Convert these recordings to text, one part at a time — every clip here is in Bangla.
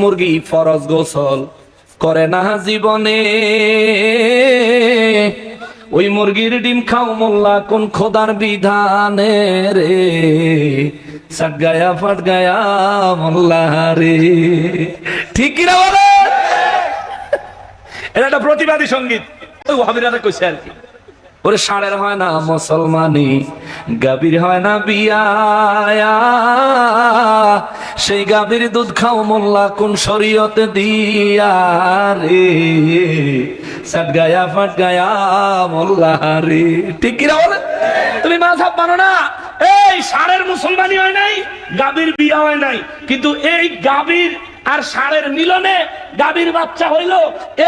মুরগি ফরজ গোসল করে না জীবনে। ওই মুরগির ডিম খাও মোল্লা, কোন খোদার বিধানে রে? সাট গায়া ফাট গায়া মোল্লা রে। ঠিক কিনা বলে এটা একটা প্রতিবাদী সংগীত। ওই ওহাবিরা কইছে আর কি। ওরে সাড়ের হয় না মুসলমানি গাবির হয় না বিয়া সেই গাবির দুধ খাও মোল্লা, কোন শরীয়তে দিয়া রে। সাট গায়া, ফাট গায়া মোল্লা রে। ঠিক কিনা বলে? তুমি মাঝাব মানো না? এই সাড়ের মুসলমানি হয় নাই গাবির বিয়া হয় নাই। কিন্তু এই গাবির আর ষাঁড়ের মিলনে গাভীর বাচ্চা হইল,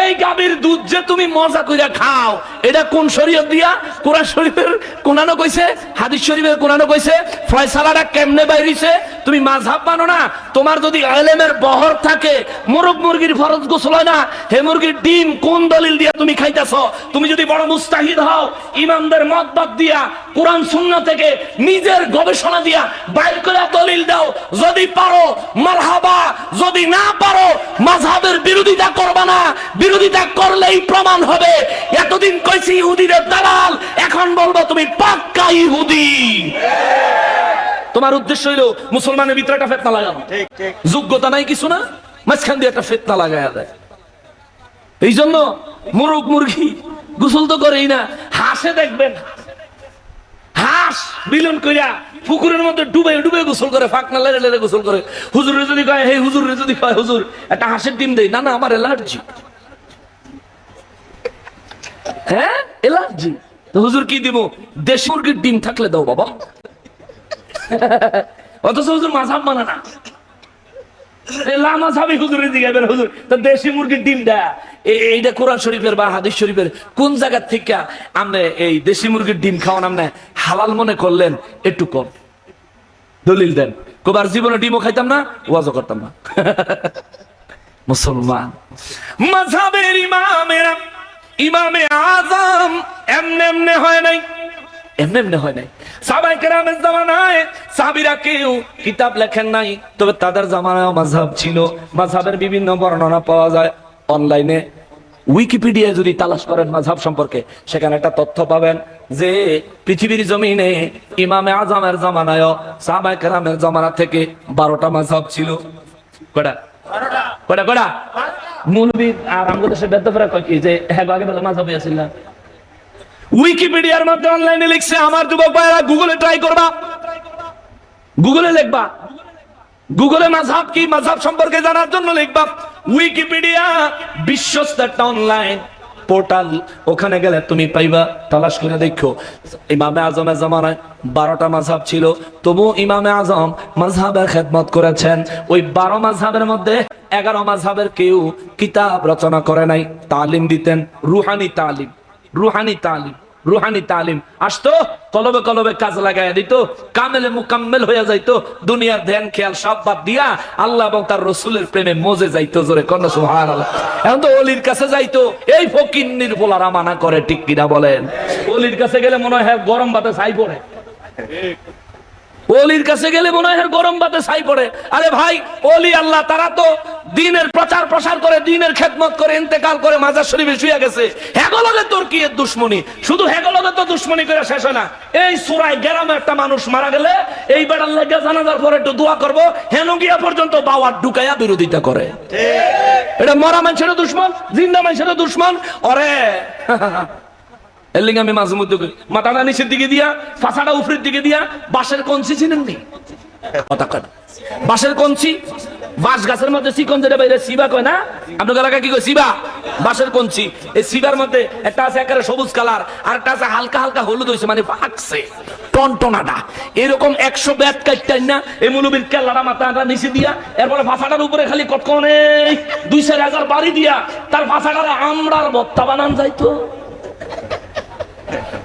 এই গাভীর দুধ যে তুমি মজা কইরা খাও, এটা কোন শরীয়ত দিয়া? কোরআন শরীফের কোনানো কইছে, হাদিস শরীফের কোনানো কইছে, ফয়সালাটা কেমনে বাইরিছে? তুমি মাঝহাব মানো না? তোমার যদি আলেমের বহর থাকে, মোরগ মুরগির ফরজ গোসল হয় না? হে মুরগির ডিম কোন দলিল দিয়া তুমি খাইতেছ? তুমি যদি বড় মুস্তাহিদ হও, ইমামদের মত বাদ দিয়া, কোরআন শূন্য থেকে নিজের গবেষণা দিয়া বাইর করে দলিল দাও, যদি পারো, মারহাবা, যদি না পারো মাঝহাবের বিরোধিতা করবা না। বিরোধিতা করলেই প্রমাণ হবে। এতদিন কইছি ইহুদিদের দালাল এখন বলব তুমি পাক্কা ইহুদি। তোমার উদ্দেশ্য হইল মুসলমানের ভিতরে একটা ফেতনা লাগানো। যোগ্যতা নাই কিছু না মাঝখান দিয়ে একটা ফেতনা লাগাইয়া দেয়। এই জন্য মুরগ মুরগি গোসল তো করেই না হাসে দেখবেন। হাঁস বিলন কইরা পুকুরের মধ্যে ডুবে ডুবে গোসল করে, ফাঁক না লেড়ে লেড়ে গোসল করে। হুজুরে যদি কয় হে হুজুরে যদি কয়, হুজুর, একটা হাঁসের ডিম দেই। না না, আমার অ্যালার্জি। হ্যাঁ? অ্যালার্জি? তো হুজুর কি দিব? দেশি মুরগির ডিম থাকলে দাও বাবা। অথচ হুজুর মাঝাব মানে না। শরীফের বা শরীফের কোন এই ডিম হালাল মনে করলেন? একটু কম। দলিল দেন। কবার জীবনে ডিমও খাইতাম না, ওয়াজও করতাম না। মুসলমান। মাঝাবের ইমামেরা, ইমামে আজম এমনে এমনে হয় নাই। এমনে এমনে হয় নাই। সাহাবায়ে কেরামের জামানায় সাহাবীরা কেউ কিতাব লেখেন নাই। তবে তাদের জামানায় ছিল। বিভিন্ন বর্ণনা পাওয়া যায়। অনলাইনে যদি তালাশ করেন সম্পর্কে সেখানে একটা তথ্য পাবেন যে পৃথিবীর জমিনে ইমামে আজমের জামানায় সাহাবায়ে কেরামের জামানা থেকে বারোটা মাযহাব ছিল। কয়টা? কয়টা কয়টা? মৌলবী আর আমাদের দেশে বেদ্যপরা কয় কি? যে হ্যাঁ আগে বেলা মাঝাব আছিল না। উইকিপিডিয়ার মধ্যে অনলাইনে লিখছে, আমার যুবক ভাইরা গুগলে ট্রাই করবা। গুগলে লিখবা। গুগলে মাঝহাব কি? মাঝহাব সম্পর্কে জানার জন্য লিখবা উইকিপিডিয়া বিশ্বস্ত একটা অনলাইন পোর্টাল ওখানে গেলে তুমি পাইবা, তালাশ করে দেখো। ইমামে আজমের জামানায় বারোটা মাঝহাব ছিল। তবু ইমামে আজম মাঝহাবের খেদমত করেছেন। ওই বারো মাঝহাবের মধ্যে এগারো মাঝহাবের কেউ কিতাব রচনা করে নাই। তালিম দিতেন, রুহানি তালিম। রুহানি তালিম রুহানি তালিম। আসতো কলবে কলবে কাজ লাগাইয়া দিত কামেলে মুকাম্মেল হয়ে যাইতো দুনিয়ার ধ্যান খেয়াল সব বাদ দিয়া আল্লাহ এবং তার রসুলের প্রেমে মজে যাইতো জোরে সুহার এখন তো অলির কাছে যাইতো এই ফকিন্নির পোলারা মানা করে ঠিক কিনা বলেন? অলির কাছে গেলে মনে হয় হ্যাঁ, গরম বাতে ছাই পড়ে। অলির কাছে গেলে মনে হয় গরম বাতে ছাই পড়ে। আরে ভাই অলি আল্লাহ তারা তো দিনের প্রচার প্রসার করে, দিনের খেদমত করে, ইন্তেকাল করে মাজার শরীফে শুয়ে গেছে। হেগলগে তোর কি দুশ্মনী? শুধু হেগলগে তো দুশ্মনী করে শেষ না। এই সুরাই গ্রামে একটা মানুষ মারা গেলে, এই বেড়ার লেগে জানাজার পরে একটু দোয়া করব, হেন গিয়া পর্যন্ত বাওয়ার ঢুকাইয়া বিরোধিতা করে। এটা মরা মানুষের দুশ্মন, জিন্দা মানুষের দুশ্মন। অরে, এর আমি মাঝে মধ্যে মাথাটা নিচের দিকে দিয়া, ফাঁসাটা উপরের দিকে দিয়া, বাঁশের কঞ্চি চিনেন নি কথা কঞ্চি? গাছের মধ্যে বাইরে সিবা কয় না? এলাকায় কি কয়? সিবা? কঞ্চি। এই সিবার মধ্যে একটা আছে একেবারে সবুজ কালার আর একটা আছে হালকা হালকা হলুদ হয়েছে মানে এরকম একশো ব্যাট নিচে দিয়া, এরপরে উপরে খালি হাজার দিয়া, তার আমরার ভত্তা বানান যাইতো।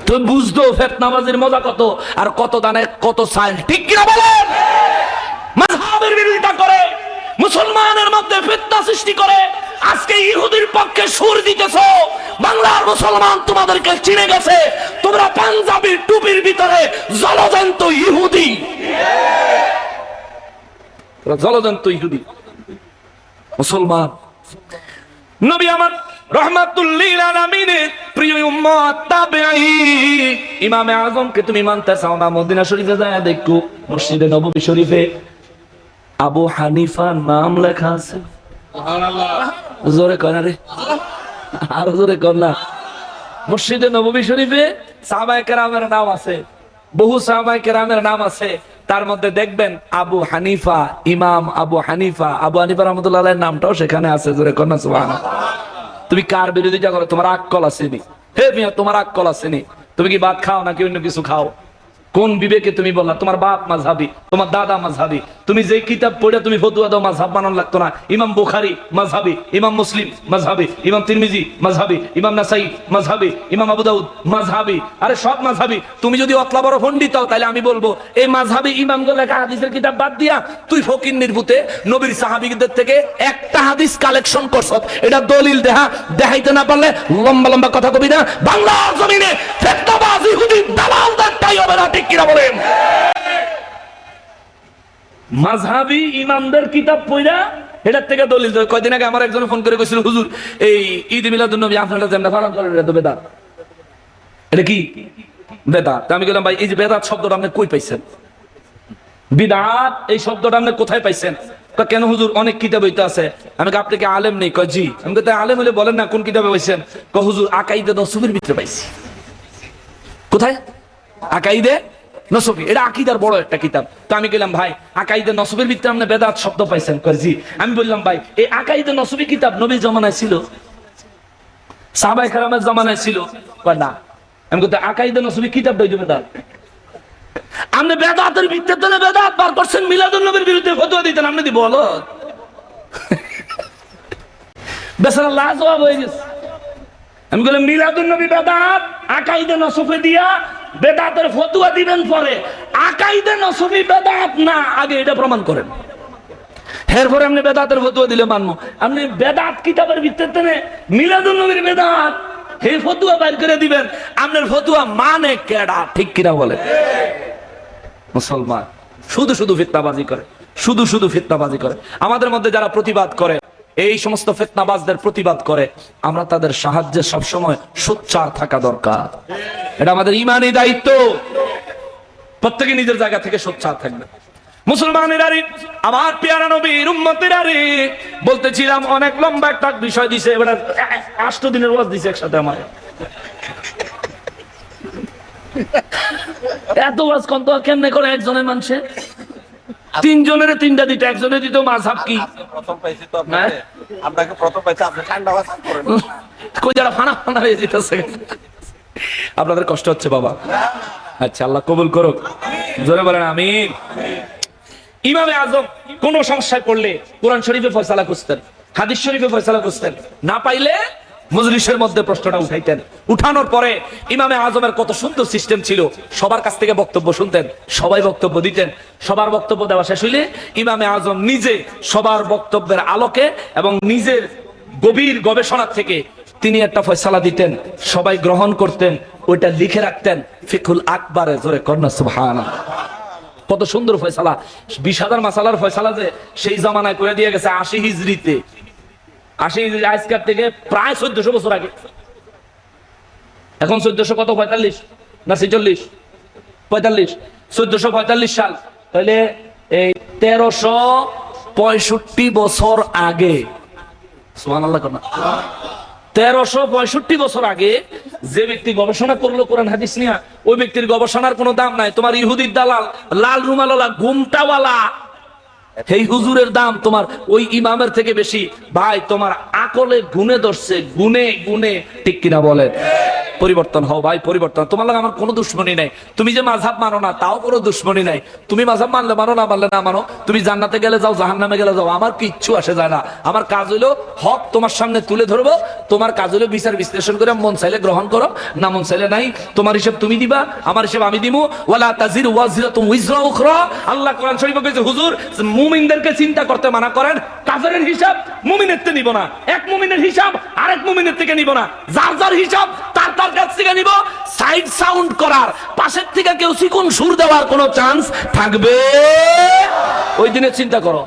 তো বুঝতো ফেতনাবাজির মজা কত? আর কত দানে কত সাইল ঠিক কিনা বলেন? মাযহাবের বিরোধিতা করে, মুসলমানের মধ্যে ফিতনা সৃষ্টি করে, আজকে ইহুদির পক্ষে সুর দিতেছ। বাংলার মুসলমান তোমাদেরকে চিনে গেছে, তোমরা পাঞ্জাবির টুপির ভিতরে জলজন্ত ইহুদি। জলজন্ত ইহুদি। মুসলমান। নবী আমার রহমাতুল্লিল আলামিনের প্রিয় উম্মত তাবেঈ। ইমামে আজমকে তুমি মানতে চাও না মদিনা শরীফে যায় দেখো মসজিদে নববী শরীফে আবু হানিফা নাম লেখা আছে। জোরে কর রে? আরও জোরে কর মসজিদে নববী শরীফে সাহাবায়ে কেরামের নাম আছে। বহু সাহাবায়ে কেরামের নাম আছে। তার মধ্যে দেখবেন আবু হানিফা ইমাম আবু হানিফা। আবু হানিফা রহমতুল্লাহ নামটাও সেখানে আছে। জোরে না সুবহানাল্লাহ। তুমি কার বিরোধিতা করো তোমার আক্কল আসেনি। হে মিয়া, তোমার আক্কল আসেনি। তুমি কি ভাত খাও নাকি অন্য কিছু খাও? কোন বিবেকে তুমি বললা? তোমার বাপ মাঝাবি তোমার দাদা মাঝহাবি তুমি যে কিতাব পড়ে তুমি ফতুয়া দাও মাঝহাব বানানো লাগতো না। ইমাম বুখারি মাঝহাবি ইমাম মুসলিম মাঝহাবি ইমাম তিরমিজি মাঝহাবি ইমাম নাসাই মাঝহাবি ইমাম আবু দাউদ মাঝহাবি আরে সব মাঝহাবি তুমি যদি অতলা বড় পণ্ডিত হও তাহলে আমি বলব, এই মাঝহাবি ইমাম লেখা হাদিসের কিতাব বাদ দিয়া, তুই ফকির নির্ভূতে নবীর সাহাবিদের থেকে একটা হাদিস কালেকশন করছ। এটা দলিল দেহা, দেখাইতে না পারলে লম্বা লম্বা কথা কবি না। বাংলার জমিনে ফেতনাবাজি হুদি দালালদের তাই হবে না, ঠিক কিনা বলেন? মাঝহাবি ইমামদের কিতাব পড়া এটার থেকে দলিল কয়দিন আগে আমার একজন ফোন করে কইছিল, হুজুর, এই ঈদ মিলাদুন নবী আপনারা যেমন পালন করেন, এটা তো এটা কি? বেদাত। আমি বললাম ভাই, এই যে বেদাত শব্দটা আপনি কই পাইছেন? বিদাত? এই শব্দটা আপনি কোথায় পাইছেন? কেন হুজুর, অনেক কিতাব হইতে আছে। আমি আপনি কি আলেম নেই? কয়, জি। আমি তাই আলেম হলে বলেন না কোন কিতাবে পাইছেন? কয়, হুজুর, আকাইদে নসুবের ভিতরে পাইছি। কোথায়? আকাইদে? নসবি। এটা আকিদার বড় একটা কিতাব। তো আমি গেলাম ভাই, আকাইদে নসবের ভিতরে আপনি বেদাত শব্দ পাইছেন জি? আমি বললাম, ভাই, এই আকাইদে নসবি কিতাব নবীর জমানায় ছিল? সাহাবাই খারামের জমানায় ছিল? না। আমি কিন্তু আকাইদে নসবি কিতাব দই বেদাত আপনি বেদাতের ভিত্তিতে বেদাত বার করছেন মিলাদুল নবীর বিরুদ্ধে ফতোয়া দিতেন, আপনি দি বলো বেচারা লাজবাব হয়ে গেছে। আমি বললাম মিলাদুল নবী বেদাত, আকাইদে নসফে দিয়া বেদাতের ফতুয়া দিবেন পরে। আকাইদে নসফি বেদাত না, আগে এটা প্রমাণ করেন। এরপরে আপনি বেদাতের ফতুয়া দিলে মানবো। আপনি বেদাত কিতাবের ভিত্তিতে মিলাদুল নবীর বেদাত ফতুয়া বাইর করে দিবেন। আপনার ফতুয়া মানে কেডা? ঠিক কিনা বলে? মুসলমান, শুধু শুধু ফিতনাবাজি করে, শুধু শুধু ফিতনাবাজি করে। আমাদের মধ্যে যারা প্রতিবাদ করে এই সমস্ত ফিতনাবাজদের প্রতিবাদ করে, আমরা তাদের সাহায্যে সবসময় সোচ্চার থাকা দরকার। এটা আমাদের ইমানি দায়িত্ব। প্রত্যেকে নিজের জায়গা থেকে সোচ্চার থাকবে। বলতেছিলাম অনেক লম্বা বিষয় দিছে, এবার আষ্ট দিনের দিছে একসাথে আমার এত করে একজনের তিনজনের তিনটা দিতে একজনের দিত, মাঝহাব কি? আপনাদের কষ্ট হচ্ছে, বাবা। আচ্ছা আল্লাহ কবুল করুক। জোরে বলেন আমি ইমামে আজম কোন সমস্যায় পড়লে কোরআন শরীফে ফয়সালা খুঁজতেন, হাদিস শরীফে ফয়সালা খুঁজতেন। না পাইলে মজলিসের মধ্যে প্রশ্নটা উঠাইতেন। উঠানোর পরে ইমামে আজমের কত সুন্দর সিস্টেম ছিল। সবার কাছ থেকে বক্তব্য শুনতেন, সবাই বক্তব্য দিতেন। সবার বক্তব্য দেওয়া শেষ হইলে ইমামে আজম নিজে সবার বক্তব্যের আলোকে এবং নিজের গভীর গবেষণা থেকে তিনি একটা ফয়সালা দিতেন, সবাই গ্রহণ করতেন, ওইটা লিখে রাখতেন ফিকুল আকবরে জোরে সুবহান কত সুন্দর ফয়সালা। বিশ হাজার মাসালার ফয়সালা যে সেই জামানায় করে দিয়ে গেছে আশি হিজড়িতে। আশি আজকার থেকে প্রায় চোদ্দশো বছর আগে। এখন চোদ্দশো কত? পঁয়তাল্লিশ না ছেচল্লিশ? পঁয়তাল্লিশ। চোদ্দশো পঁয়তাল্লিশ সাল। তাহলে এই তেরোশো পঁয়ষট্টি বছর আগে তেরোশো পঁয়ষট্টি বছর আগে যে ব্যক্তি গবেষণা করল কোরআন হাদিস নিয়া, ওই ব্যক্তির গবেষণার কোনো দাম নাই। তোমার ইহুদির দালাল, লাল রুমালওয়ালা ঘুমটাওয়ালা এই হুজুরের দাম, তোমার ওই ইমামের থেকে বেশি। ভাই, তোমার আকলে গুনে ধরছে গুনে গুনে ঠিক কিনা বলেন? পরিবর্তন হও ভাই, পরিবর্তন। তোমার লাগে আমার কোনো দুশ্মনী নাই। তুমি যে মাঝহাব মানো না, তাও কোনো দুশ্মনী নাই। তুমি মাঝহাব মানলে মানো, না মানলে না মানো। তুমি জান্নাতে গেলে যাও, জাহান্নামে গেলে যাও, আমার কিচ্ছু আসে যায় না। আমার কাজ হইল হক তোমার সামনে তুলে ধরবো। তোমার কাজ হলো বিচার বিশ্লেষণ করে মন চাইলে গ্রহণ করো, না মন চাইলে নাই। তোমার হিসেব তুমি দিবা, আমার হিসেব আমি দিমু। ওয়ালা তাজির ওয়াজিরা তুমি উইজরা উখরা। আল্লাহ কোরআন শরীফে কইছে হুজুর, মুমিনদেরকে চিন্তা করতে মানা করেন। কাফেরের হিসাব মুমিনের থেকে নিব না। এক মুমিনের হিসাব আরেক মুমিনের থেকে নিব না। যার যার হিসাব তার কাছ থেকে নিব সাইড সাউন্ড করার। পাশের থেকে কেউ সিকুন সুর দেওয়ার কোনো চান্স থাকবে। ওই দিনে চিন্তা করো।